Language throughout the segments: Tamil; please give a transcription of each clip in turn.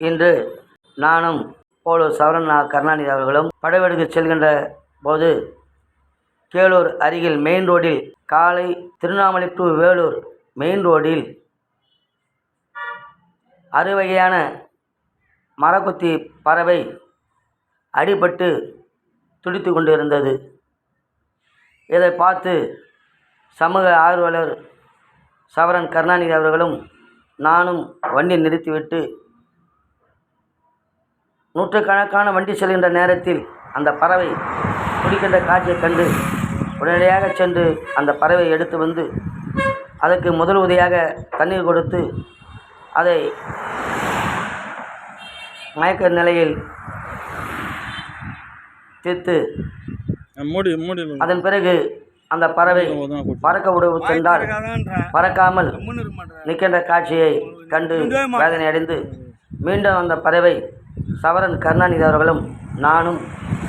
இன்று நானும் போலோ சவரன் கருணாநிதி அவர்களும் படவெடுக்க செல்கின்ற போது கேளூர் அருகில் மெயின் ரோடில் காலை திருவண்ணாமலை டு வேலூர் மெயின் ரோடில் அறுவகையான மரக்குத்தி பறவை அடிபட்டு துடித்து கொண்டு இருந்தது இதை பார்த்து சமூக ஆர்வலர் சவரன் கருணாநிதி அவர்களும் நானும் வண்டி நிறுத்திவிட்டு நூற்றுக்கணக்கான வண்டி செல்கின்ற நேரத்தில் அந்த பறவை துடிக்கின்ற காட்சியைக் கண்டு உடனடியாக சென்று அந்த பறவையை எடுத்து வந்து அதற்கு முதல் உதவியாக தண்ணீர் கொடுத்து அதை மயக்க நிலையில் தீர்த்து மூடி மூடி அதன் பிறகு அந்த பறவை பறக்க விடுவு சென்றால் பறக்காமல் நிற்கின்ற காட்சியை கண்டு வேதனை அடைந்து மீண்டும் அந்த பறவை சவரன் கருணாநிதி அவர்களும் நானும்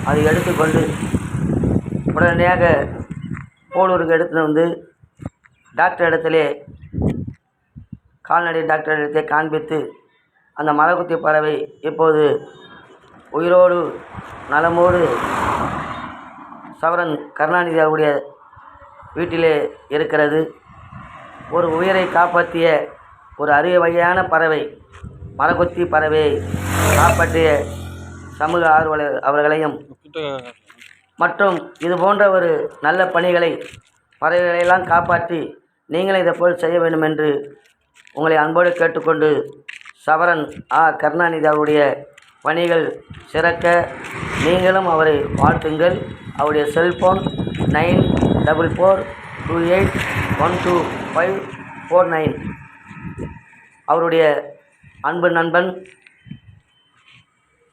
அதை எடுத்துக்கொண்டு உடனடியாக போலூருக்கு எடுத்துன்னு வந்து டாக்டர் இடத்திலே கால்நடை டாக்டர் இடத்தை காண்பித்து அந்த மரகுத்தி பறவை இப்போது உயிரோடு நலமோடு சவரன் கருணாநிதி அவருடைய வீட்டிலே இருக்கிறது. ஒரு உயிரை காப்பாற்றிய ஒரு அரிய வகையான பறவை மரகொத்தி பறவையை காப்பாற்றிய சமூக ஆர்வலர் அவர்களையும் மற்றும் இது போன்ற ஒரு நல்ல பணிகளை பறவைகளையெல்லாம் காப்பாற்றி நீங்களும் இதை போல் செய்ய வேண்டும் என்று உங்களை அன்போடு கேட்டுக்கொண்டு சவரன் ஆ. கருணாநிதி அவருடைய பணிகள் சிறக்க நீங்களும் அவரை வாழ்த்துங்கள். அவருடைய cellphone nine double four two eight one two five four nine. அவருடைய அன்பு நண்பன்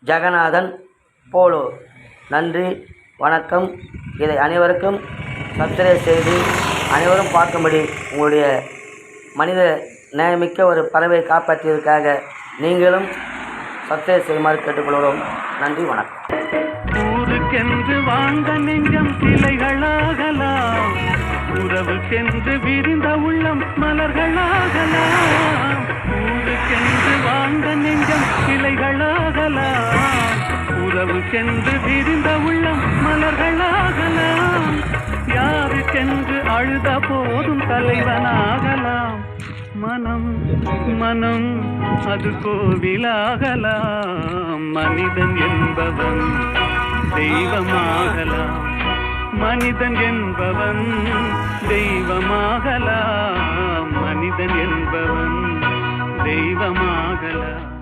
ஜெகநாதன் போலோ. நன்றி வணக்கம். இதை அனைவருக்கும் சப்ஸ்கிரைப் செய்து அனைவரும் பார்க்கும்படி உங்களுடைய மனித நேயமிக்க ஒரு பறவை காப்பாற்றியதற்காக நீங்களும் சப்ஸ்கிரைப் செய்யுமாறு கேட்டுக்கொள்கிறோம். நன்றி வணக்கம். ஊருக்கென்று வாழ்ந்த நெஞ்சம் சிலைகளாகலாம். உறவுக்கென்று விரிந்த உள்ளம் மலர்களாகலாம். யாருக்கென்று விரிந்த உள்ளம் மலர்களாகலாம். யாருக்கென்று அழுத போதும் தலைவனாகலாம். மனம் மனம் அது கோவிலாகலாம். மனிதன் என்பவன் தெய்வமாகலாம். மனிதன் என்பவன் தெய்வமாகலாம். மனிதன் என்பவன் தெய்வமாகலாம்.